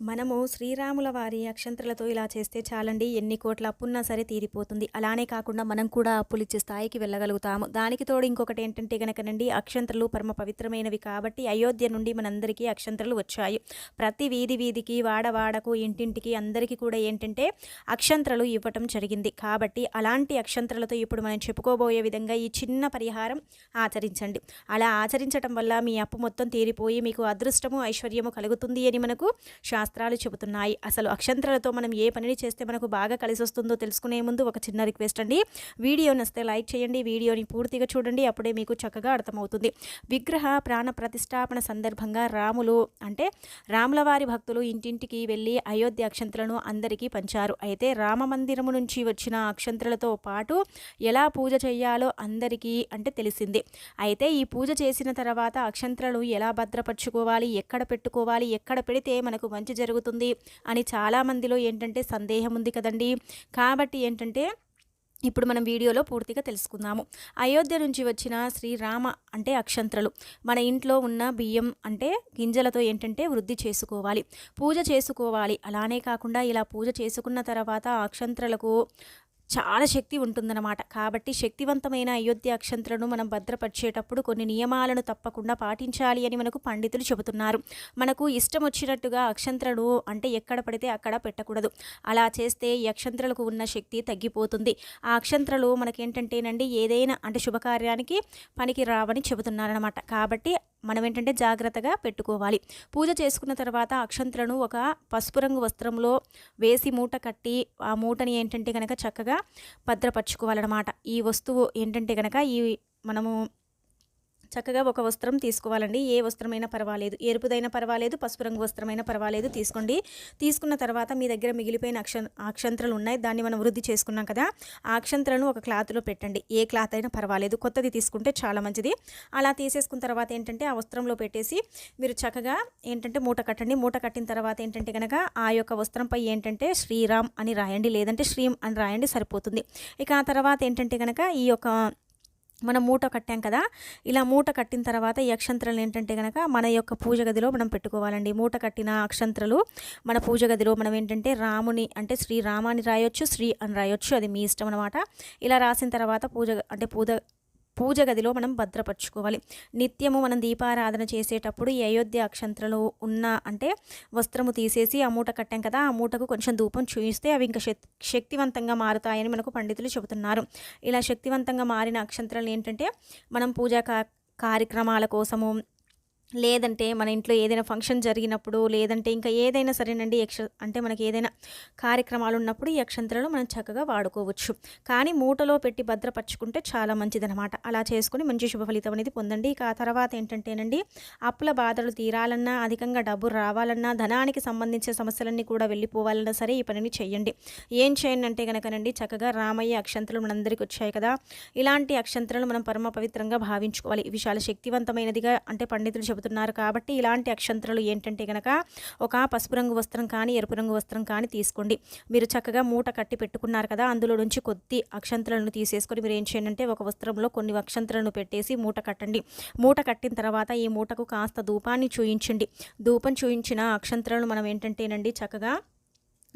మనము శ్రీరాముల వారి అక్షంతలతో ఇలా చేస్తే చాలండి. ఎన్ని కోట్ల అప్పున్నా సరే తీరిపోతుంది. అలానే కాకుండా మనం కూడా అప్పులు ఇచ్చే స్థాయికి వెళ్ళగలుగుతాము. దానికి తోడు ఇంకొకటి ఏంటంటే గనకనండి అక్షంతలు పరమ పవిత్రమైనవి కాబట్టి అయోధ్య నుండి మనందరికీ అక్షంతలు వచ్చాయి. ప్రతి వీధి వీధికి వాడవాడకు ఇంటింటికి అందరికీ కూడా ఏంటంటే అక్షంతలు ఇవ్వటం జరిగింది. కాబట్టి అలాంటి అక్షంతలతో ఇప్పుడు మనం చెప్పుకోబోయే విధంగా ఈ చిన్న పరిహారం ఆచరించండి. అలా ఆచరించటం వల్ల మీ అప్పు మొత్తం తీరిపోయి మీకు అదృష్టము ఐశ్వర్యము కలుగుతుంది అని మనకు శాస్త్రాలు చెబుతున్నాయి. అసలు అక్షంతలతో మనం ఏ పనిని చేస్తే మనకు బాగా కలిసి వస్తుందో తెలుసుకునే ముందు ఒక చిన్న రిక్వెస్ట్ అండి. వీడియో నస్తే లైక్ చేయండి. వీడియోని పూర్తిగా చూడండి. అప్పుడే మీకు చక్కగా అర్థమవుతుంది. విగ్రహ ప్రాణ ప్రతిష్టాపన సందర్భంగా రాములు అంటే రాముల వారి భక్తులు ఇంటింటికి వెళ్ళి అయోధ్య అక్షంతలను అందరికీ పంచారు. అయితే రామ మందిరము నుంచి వచ్చిన అక్షంతలతో పాటు ఎలా పూజ చేయాలో అందరికీ అంటే తెలిసింది. అయితే ఈ పూజ చేసిన తర్వాత అక్షంతలను ఎలా భద్రపరచుకోవాలి? ఎక్కడ పెట్టుకోవాలి? ఎక్కడ పెడితే మనకు మంచి జరుగుతుంది అని చాలామందిలో ఏంటంటే సందేహం ఉంది కదండి. కాబట్టి ఏంటంటే ఇప్పుడు మనం వీడియోలో పూర్తిగా తెలుసుకుందాము. అయోధ్య నుంచి వచ్చిన శ్రీరామ అంటే అక్షంత్రలు. మన ఇంట్లో ఉన్న బియ్యం అంటే గింజలతో ఏంటంటే వృద్ధి చేసుకోవాలి. పూజ చేసుకోవాలి. అలానే కాకుండా ఇలా పూజ చేసుకున్న తర్వాత అక్షంత్రలకు చాలా శక్తి ఉంటుందన్నమాట. కాబట్టి శక్తివంతమైన అయోధ్య అక్షంతలను మనం భద్రపరిచేటప్పుడు కొన్ని నియమాలను తప్పకుండా పాటించాలి అని మనకు పండితులు చెబుతున్నారు. మనకు ఇష్టం వచ్చినట్టుగా అక్షంతలను అంటే ఎక్కడ పడితే అక్కడ పెట్టకూడదు. అలా చేస్తే ఈ అక్షంతలకు ఉన్న శక్తి తగ్గిపోతుంది. ఆ అక్షంతలు మనకేంటంటేనండి ఏదైనా అంటే శుభకార్యానికి పనికి రావని చెబుతున్నారనమాట కాబట్టి మనం ఏంటంటే జాగ్రత్తగా పెట్టుకోవాలి. పూజ చేసుకున్న తర్వాత అక్షంతలను ఒక పసుపు రంగు వస్త్రంలో వేసి మూట కట్టి ఆ మూటని ఏంటంటే కనుక చక్కగా భద్రపరచుకోవాలన్నమాట. ఈ వస్తువు ఏంటంటే కనుక ఈ మనము చక్కగా ఒక వస్త్రం తీసుకోవాలండి. ఏ వస్త్రమైనా పర్వాలేదు. ఎరుపుదైనా పర్వాలేదు. పసుపు రంగు వస్త్రమైనా పర్వాలేదు. తీసుకోండి. తీసుకున్న తర్వాత మీ దగ్గర మిగిలిపోయిన అక్ష అక్షంత్రలు ఉన్నాయి దాన్ని మనం వృద్ధి చేసుకున్నాం కదా. ఆ అక్షంత్రలను ఒక క్లాత్లో పెట్టండి. ఏ క్లాత్ అయినా పర్వాలేదు. కొత్తది తీసుకుంటే చాలా మంచిది. అలా తీసేసుకున్న తర్వాత ఏంటంటే ఆ వస్త్రంలో పెట్టేసి మీరు చక్కగా ఏంటంటే మూట కట్టండి. మూట కట్టిన తర్వాత ఏంటంటే కనుక ఆ యొక్క వస్త్రంపై ఏంటంటే శ్రీరామ్ అని రాయండి. లేదంటే శ్రీం అని రాయండి. సరిపోతుంది. ఇక ఆ తర్వాత ఏంటంటే కనుక ఈ యొక్క మనం మూట కట్టాం కదా ఇలా మూట కట్టిన తర్వాత ఈ అక్షంత్రాలు ఏంటంటే కనుక మన యొక్క పూజ గదిలో మనం పెట్టుకోవాలండి. మూట కట్టిన అక్షంత్రలు మన పూజ గదిలో మనం ఏంటంటే రాముని అంటే శ్రీ రామాని రాయొచ్చు శ్రీ అని రాయొచ్చు. అది మీ ఇష్టం అనమాట ఇలా రాసిన తర్వాత పూజ అంటే పూజ పూజ గదిలో మనం భద్రపరచుకోవాలి. నిత్యము మనం దీపారాధన చేసేటప్పుడు ఈ అయోధ్య అక్షంత్రలు ఉన్న అంటే వస్త్రము తీసేసి ఆ మూట కట్టాం కదా ఆ మూటకు కొంచెం ధూపం చూయిస్తే అవి ఇంకా శక్తివంతంగా మారుతాయని మనకు పండితులు చెబుతున్నారు. ఇలా శక్తివంతంగా మారిన అక్షంత్రాలు ఏంటంటే మనం పూజా కార్యక్రమాల కోసము లేదంటే మన ఇంట్లో ఏదైనా ఫంక్షన్ జరిగినప్పుడు లేదంటే ఇంకా ఏదైనా సరేనండి యక్ష అంటే మనకి ఏదైనా కార్యక్రమాలు ఉన్నప్పుడు ఈ అక్షంతలను మనం చక్కగా వాడుకోవచ్చు. కానీ మూటలో పెట్టి భద్రపరచుకుంటే చాలా మంచిదనమాట అలా చేసుకుని మంచి శుభ ఫలితం అనేది పొందండి. ఇక ఆ తర్వాత ఏంటంటేనండి అప్పుల బాధలు తీరాలన్నా అధికంగా డబ్బు రావాలన్నా ధనానికి సంబంధించిన సమస్యలన్నీ కూడా వెళ్ళిపోవాలన్నా సరే ఈ పనిని చేయండి ఏం చేయండి అంటే కనుకనండి చక్కగా రామయ్య అక్షంతలు మనందరికీ వచ్చాయి కదా. ఇలాంటి అక్షంతలను మనం పరమ పవిత్రంగా భావించుకోవాలి. ఇవి చాలా శక్తివంతమైనదిగా అంటే పండితులు చెబుతున్నారు కాబట్టి ఇలాంటి అక్షంతరలు ఏంటంటే కనుక ఒక పసుపు రంగు వస్త్రం కానీ ఎరుపు రంగు వస్త్రం కానీ తీసుకోండి. మీరు చక్కగా మూట కట్టి పెట్టుకున్నారు కదా అందులో నుంచి కొద్ది అక్షంతరాలను తీసేసుకొని మీరు ఏం చేయండి ఒక వస్త్రంలో కొన్ని అక్షంతరాలను పెట్టేసి మూట కట్టండి. మూట కట్టిన తర్వాత ఈ మూటకు కాస్త ధూపాన్ని చూయించండి. ధూపం చూయించిన అక్షంతరాలను మనం ఏంటంటేనండి చక్కగా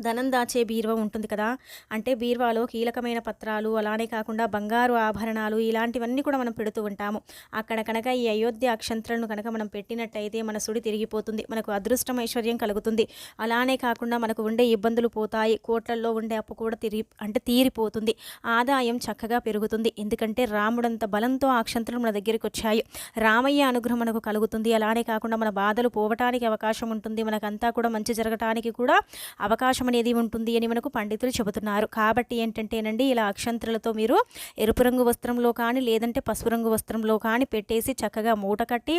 ధనం దాచే బీరువా ఉంటుంది కదా. అంటే బీరువాలో కీలకమైన పత్రాలు అలానే కాకుండా బంగారు ఆభరణాలు ఇలాంటివన్నీ కూడా మనం పెడుతూ ఉంటాము. అక్కడ కనుక ఈ అయోధ్య అక్షంత్రను కనుక మనం పెట్టినట్టయితే మన సుడి తిరిగిపోతుంది మనకు అదృష్టం ఐశ్వర్యం కలుగుతుంది. అలానే కాకుండా మనకు ఉండే ఇబ్బందులు పోతాయి కోట్లల్లో ఉండే అప్పు కూడా తిరిగి అంటే తీరిపోతుంది. ఆదాయం చక్కగా పెరుగుతుంది. ఎందుకంటే రాముడంత బలంతో ఆ మన దగ్గరికి వచ్చాయి. రామయ్య అనుగ్రహం మనకు కలుగుతుంది. అలానే కాకుండా మన బాధలు పోవటానికి అవకాశం ఉంటుంది. మనకంతా కూడా మంచి జరగటానికి కూడా అవకాశం అనేది ఉంటుంది అని మనకు పండితులు చెబుతున్నారు. కాబట్టి ఏంటంటేనండి ఇలా అక్షంత్రలతో మీరు ఎరుపు రంగు వస్త్రంలో కానీ లేదంటే పసుపు రంగు వస్త్రంలో కానీ పెట్టేసి చక్కగా మూట కట్టి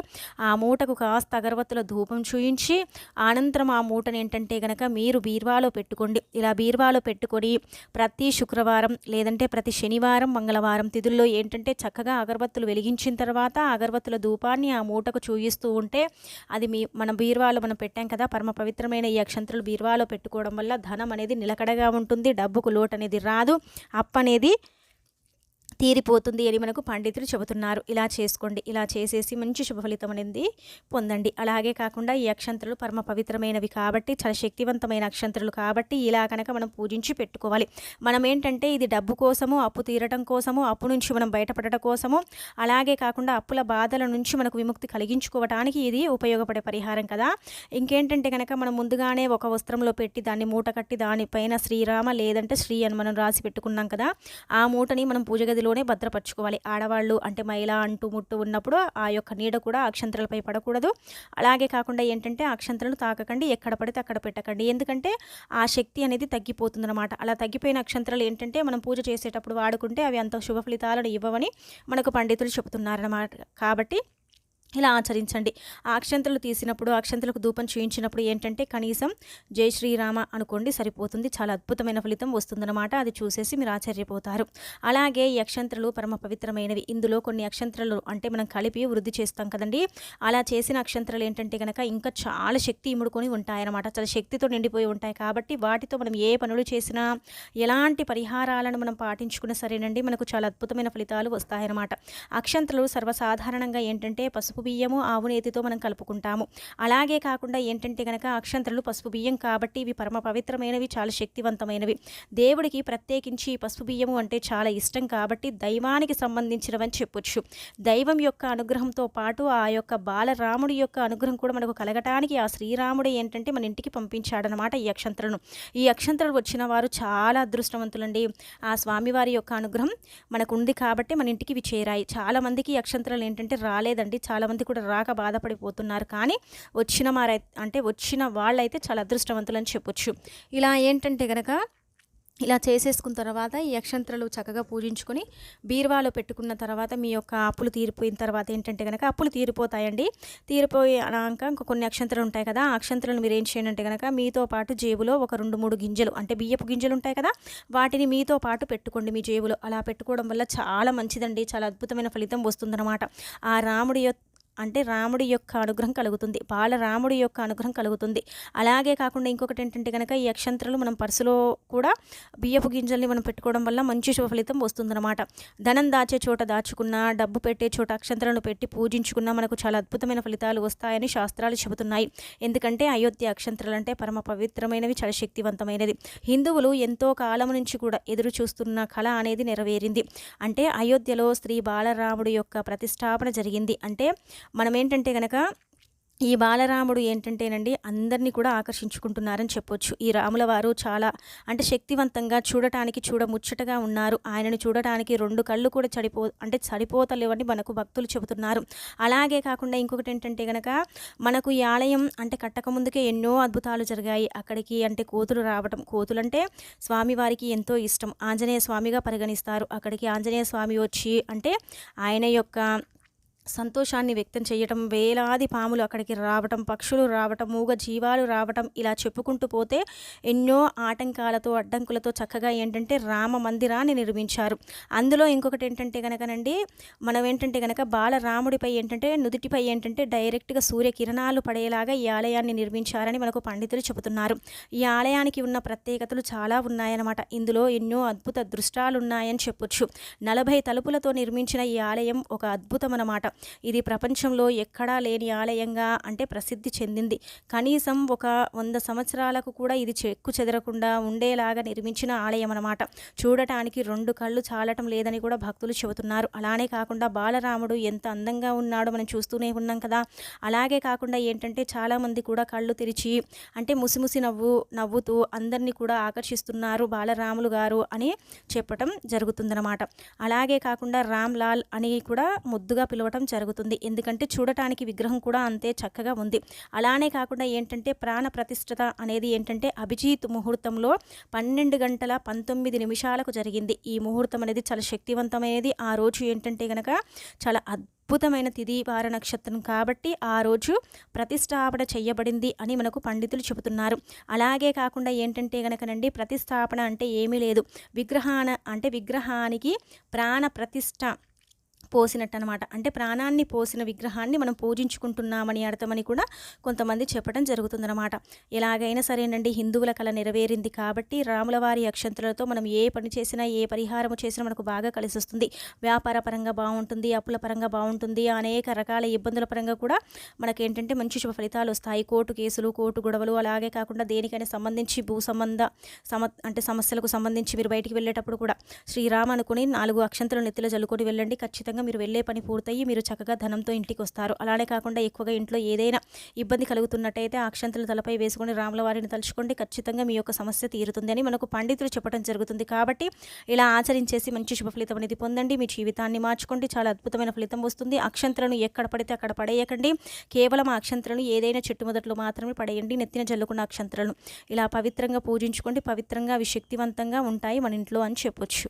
ఆ మూటకు కాస్త అగరవత్తుల ధూపం చూయించి అనంతరం ఆ మూటను ఏంటంటే కనుక మీరు బీర్వాలో పెట్టుకోండి. ఇలా బీర్వాలో పెట్టుకొని ప్రతి శుక్రవారం లేదంటే ప్రతి శనివారం మంగళవారం తిథుల్లో ఏంటంటే చక్కగా అగరబత్తులు వెలిగించిన తర్వాత అగరబత్తుల ధూపాన్ని ఆ మూటకు చూయిస్తూ ఉంటే అది మీ మన బీర్వాలో మనం పెట్టాం కదా పరమ పవిత్రమైన ఈ అక్షంత్రులు బీర్వాలో పెట్టుకోవడం వల్ల ధనం అనేది నిలకడగా ఉంటుంది డబ్బుకు లోటు అనేది రాదు. అప్పు అనేది తీరిపోతుంది అని మనకు పండితులు చెబుతున్నారు. ఇలా చేసుకోండి ఇలా చేసేసి మంచి శుభ ఫలితం అనేది పొందండి. అలాగే కాకుండా ఈ అక్షంతలు పరమ పవిత్రమైనవి కాబట్టి చాలా శక్తివంతమైన అక్షంతలు కాబట్టి ఇలా కనుక మనం పూజించి పెట్టుకోవాలి. మనం ఏంటంటే ఇది డబ్బు కోసము అప్పు తీరటం కోసము అప్పు నుంచి మనం బయటపడటం కోసము అలాగే కాకుండా అప్పుల బాధల నుంచి మనకు విముక్తి కలిగించుకోవడానికి ఇది ఉపయోగపడే పరిహారం కదా. ఇంకేంటంటే కనుక మనం ముందుగానే ఒక వస్త్రంలో పెట్టి దాన్ని మూట కట్టి దానిపైన శ్రీరామ లేదంటే శ్రీ అని మనం రాసి పెట్టుకున్నాం కదా. ఆ మూటని మనం పూజ గదిలో నీడలోనే భద్రపరచుకోవాలి. ఆడవాళ్ళు అంటే మైల అంటూ ముట్టు ఉన్నప్పుడు ఆ యొక్క నీడ కూడా అక్షంతలపై పడకూడదు. అలాగే కాకుండా ఏంటంటే అక్షంతలను తాకకండి. ఎక్కడ పడితే అక్కడ పెట్టకండి. ఎందుకంటే ఆ శక్తి అనేది తగ్గిపోతుందన్నమాట. అలా తగ్గిపోయిన అక్షంతరాలు ఏంటంటే మనం పూజ చేసేటప్పుడు వాడుకుంటే అవి అంత శుభ ఫలితాలను ఇవ్వవని మనకు పండితులు చెబుతున్నారన్నమాట. కాబట్టి ఇలా ఆచరించండి. అక్షంతలు తీసినప్పుడు అక్షంతలకు ధూపం చూయించినప్పుడు ఏంటంటే కనీసం జై శ్రీరామ అనుకోండి సరిపోతుంది. చాలా అద్భుతమైన ఫలితం వస్తుందన్నమాట. అది చూసేసి మీరు ఆశ్చర్యపోతారు. అలాగే ఈ అక్షంతలు పరమ పవిత్రమైనవి. ఇందులో కొన్ని అక్షంతలు అంటే మనం కలిపి వృద్ధి చేస్తాం కదండి. అలా చేసిన అక్షంతలు ఏంటంటే కనుక ఇంకా చాలా శక్తి ఇముడుకొని ఉంటాయన్నమాట. చాలా శక్తితో నిండిపోయి ఉంటాయి కాబట్టి వాటితో మనం ఏ పనులు చేసినా ఎలాంటి పరిహారాలను మనం పాటించుకున్నా సరేనండి మనకు చాలా అద్భుతమైన ఫలితాలు వస్తాయన్నమాట. అక్షంతలు సర్వసాధారణంగా ఏంటంటే పసుపు పసుపు బియ్యము ఆవు నేతితో మనం కలుపుకుంటాము. అలాగే కాకుండా ఏంటంటే కనుక అక్షంతలు పసుపు బియ్యం కాబట్టి ఇవి పరమ పవిత్రమైనవి చాలా శక్తివంతమైనవి. దేవుడికి ప్రత్యేకించి పసుపు బియ్యము అంటే చాలా ఇష్టం కాబట్టి దైవానికి సంబంధించినవని చెప్పొచ్చు. దైవం యొక్క అనుగ్రహంతో పాటు ఆ యొక్క బాలరాముడి యొక్క అనుగ్రహం కూడా మనకు కలగటానికి ఆ శ్రీరాముడే ఏంటంటే మన ఇంటికి పంపించాడనమాట ఈ అక్షంతలను. ఈ అక్షంతలు వచ్చిన వారు చాలా అదృష్టవంతులండి. ఆ స్వామివారి యొక్క అనుగ్రహం మనకు ఉంది కాబట్టి మన ఇంటికి ఇవి చేరాయి. చాలా మందికి అక్షంతరాలు ఏంటంటే రాలేదండి. చాలా చాలామంది కూడా రాక బాధపడిపోతున్నారు. కానీ వచ్చిన మారై అంటే వచ్చిన వాళ్ళైతే చాలా అదృష్టవంతులని చెప్పొచ్చు. ఇలా ఏంటంటే కనుక ఇలా చేసేసుకున్న తర్వాత ఈ అక్షంతలు చక్కగా పూజించుకొని బీరువాలో పెట్టుకున్న తర్వాత మీ యొక్క అప్పులు తీరిపోయిన తర్వాత ఏంటంటే కనుక అప్పులు తీరిపోతాయండి. తీరిపోయాక ఇంకా కొన్ని అక్షంతలు ఉంటాయి కదా ఆ అక్షంతలను మీరు ఏం చేయండి కనుక మీతో పాటు జేబులో ఒక రెండు మూడు గింజలు అంటే బియ్యపు గింజలు ఉంటాయి కదా వాటిని మీతో పాటు పెట్టుకోండి మీ జేబులో. అలా పెట్టుకోవడం వల్ల చాలా మంచిదండి చాలా అద్భుతమైన ఫలితం వస్తుందన్నమాట. ఆ రాముడి అంటే రాముడి యొక్క అనుగ్రహం కలుగుతుంది. బాలరాముడి యొక్క అనుగ్రహం కలుగుతుంది. అలాగే కాకుండా ఇంకొకటి ఏంటంటే కనుక ఈ అక్షంతరాలు మనం పర్సులో కూడా బియ్యపు గింజల్ని మనం పెట్టుకోవడం వల్ల మంచి శుభ ఫలితం వస్తుందన్నమాట. ధనం దాచే చోట దాచుకున్న డబ్బు పెట్టే చోట అక్షంతరాలను పెట్టి పూజించుకున్నా మనకు చాలా అద్భుతమైన ఫలితాలు వస్తాయని శాస్త్రాలు చెబుతున్నాయి. ఎందుకంటే అయోధ్య అక్షంతరాలు అంటే పరమ పవిత్రమైనవి చాలా శక్తివంతమైనది హిందువులు ఎంతో కాలం నుంచి కూడా ఎదురు చూస్తున్న కళ అనేది నెరవేరింది. అంటే అయోధ్యలో శ్రీ బాలరాముడి యొక్క ప్రతిష్టాపన జరిగింది. అంటే మనం ఏంటంటే కనుక ఈ బాలరాముడు ఏంటంటేనండి అందరినీ కూడా ఆకర్షించుకుంటున్నారని చెప్పొచ్చు. ఈ రాముల వారు చాలా అంటే శక్తివంతంగా చూడటానికి చూడముచ్చటగా ఉన్నారు. ఆయనను చూడటానికి రెండు కళ్ళు కూడా చడిపో అంటే చడిపోతలేవని మనకు భక్తులు చెబుతున్నారు. అలాగే కాకుండా ఇంకొకటి ఏంటంటే కనుక మనకు ఈ ఆలయం అంటే కట్టకముందుకే ఎన్నో అద్భుతాలు జరిగాయి. అక్కడికి అంటే కోతులు రావటం కోతులు అంటే స్వామివారికి ఎంతో ఇష్టం. ఆంజనేయ స్వామిగా పరిగణిస్తారు. అక్కడికి ఆంజనేయ స్వామి వచ్చి అంటే ఆయన యొక్క సంతోషాన్ని వ్యక్తం చేయటం వేలాది పాములు అక్కడికి రావటం పక్షులు రావటం మూగ జీవాలు రావటం ఇలా చెప్పుకుంటూ పోతే ఎన్నో ఆటంకాలతో అడ్డంకులతో చక్కగా ఏంటంటే రామ మందిరాన్ని నిర్మించారు. అందులో ఇంకొకటి ఏంటంటే కనుకనండి మనం ఏంటంటే కనుక బాలరాముడిపై ఏంటంటే నుదుటిపై ఏంటంటే డైరెక్ట్గా సూర్యకిరణాలు పడేలాగా ఈ ఆలయాన్ని నిర్మించారని మనకు పండితులు చెబుతున్నారు. ఈ ఆలయానికి ఉన్న ప్రత్యేకతలు చాలా ఉన్నాయన్నమాట. ఇందులో ఎన్నో అద్భుత దృష్టాలు ఉన్నాయని చెప్పొచ్చు. నలభై తలుపులతో నిర్మించిన ఈ ఆలయం ఒక అద్భుతం అన్నమాట ఇది ప్రపంచంలో ఎక్కడా లేని ఆలయంగా అంటే ప్రసిద్ధి చెందింది. కనీసం ఒక వంద సంవత్సరాలకు కూడా ఇది చెక్కు చెదరకుండా ఉండేలాగా నిర్మించిన ఆలయం అనమాట చూడటానికి రెండు కళ్ళు చాలటం లేదని కూడా భక్తులు చెబుతున్నారు. అలానే కాకుండా బాలరాముడు ఎంత అందంగా ఉన్నాడో మనం చూస్తూనే ఉన్నాం కదా. అలాగే కాకుండా ఏంటంటే చాలామంది కూడా కళ్ళు తెరిచి అంటే ముసిముసి నవ్వు నవ్వుతూ అందరినీ కూడా ఆకర్షిస్తున్నారు బాలరాములు గారు అని చెప్పటం జరుగుతుందన్నమాట అలాగే కాకుండా రామ్ లాల్ అని కూడా ముద్దుగా పిలవటం జరుగుతుంది. ఎందుకంటే చూడటానికి విగ్రహం కూడా అంతే చక్కగా ఉంది. అలానే కాకుండా ఏంటంటే ప్రాణ ప్రతిష్టత అనేది ఏంటంటే అభిజిత్ ముహూర్తంలో పన్నెండు గంటల పంతొమ్మిది నిమిషాలకు జరిగింది. ఈ ముహూర్తం అనేది చాలా శక్తివంతమైనది. ఆ రోజు ఏంటంటే కనుక చాలా అద్భుతమైన తిది వార నక్షత్రం కాబట్టి ఆ రోజు ప్రతిష్టాపన చేయబడింది అని మనకు పండితులు చెబుతున్నారు. అలాగే కాకుండా ఏంటంటే కనుకనండి ప్రతిష్టాపన అంటే ఏమీ లేదు. విగ్రహాన అంటే విగ్రహానికి ప్రాణ ప్రతిష్ట పోసినట్టు అనమాట అంటే ప్రాణాన్ని పోసిన విగ్రహాన్ని మనం పూజించుకుంటున్నామని అర్థమని కూడా కొంతమంది చెప్పడం జరుగుతుందన్నమాట ఎలాగైనా సరేనండి హిందువుల కళ నెరవేరింది కాబట్టి రాములవారి అక్షంతులతో అక్షంతలతో మనం ఏ పని చేసినా ఏ పరిహారము చేసినా మనకు బాగా కలిసి వస్తుంది వ్యాపార పరంగా బాగుంటుంది అప్పుల పరంగా బాగుంటుంది అనేక రకాల ఇబ్బందుల పరంగా కూడా మనకేంటంటే మంచి శుభ ఫలితాలు వస్తాయి కోర్టు కేసులు కోర్టు గొడవలు అలాగే కాకుండా దేనికైనా సంబంధించి భూ సంబంధ సమ అంటే సమస్యలకు సంబంధించి మీరు బయటికి వెళ్ళేటప్పుడు కూడా శ్రీరామ్ అనుకుని నాలుగు అక్షంతలు నెత్తిలో జల్లుకొని వెళ్ళండి. ఖచ్చితంగా మీరు వెళ్ళే పని పూర్తయ్యి మీరు చక్కగా ధనంతో ఇంటికి వస్తారు అలానే కాకుండా ఎక్కువగా ఇంట్లో ఏదైనా ఇబ్బంది కలుగుతున్నట్టయితే ఆ అక్షంతలు తలపై వేసుకొని రాముల వారిని తలుచుకోండి. ఖచ్చితంగా మీ యొక్క సమస్య తీరుతుంది అని మనకు పండితులు చెప్పడం జరుగుతుంది. కాబట్టి ఇలా ఆచరించేసి మంచి శుభ ఫలితం అనేది పొందండి. మీ జీవితాన్ని మార్చుకోండి. చాలా అద్భుతమైన ఫలితం వస్తుంది. అక్షంతలను ఎక్కడ పడితే అక్కడ పడేయకండి. కేవలం ఆ అక్షంతలను ఏదైనా చెట్టు మొదట్లో మాత్రమే పడేయండి. నెత్తిన జల్లుకున్న అక్షంతలను ఇలా పవిత్రంగా పూజించుకోండి. పవిత్రంగా అవి శక్తివంతంగా ఉంటాయి మన ఇంట్లో అని చెప్పొచ్చు.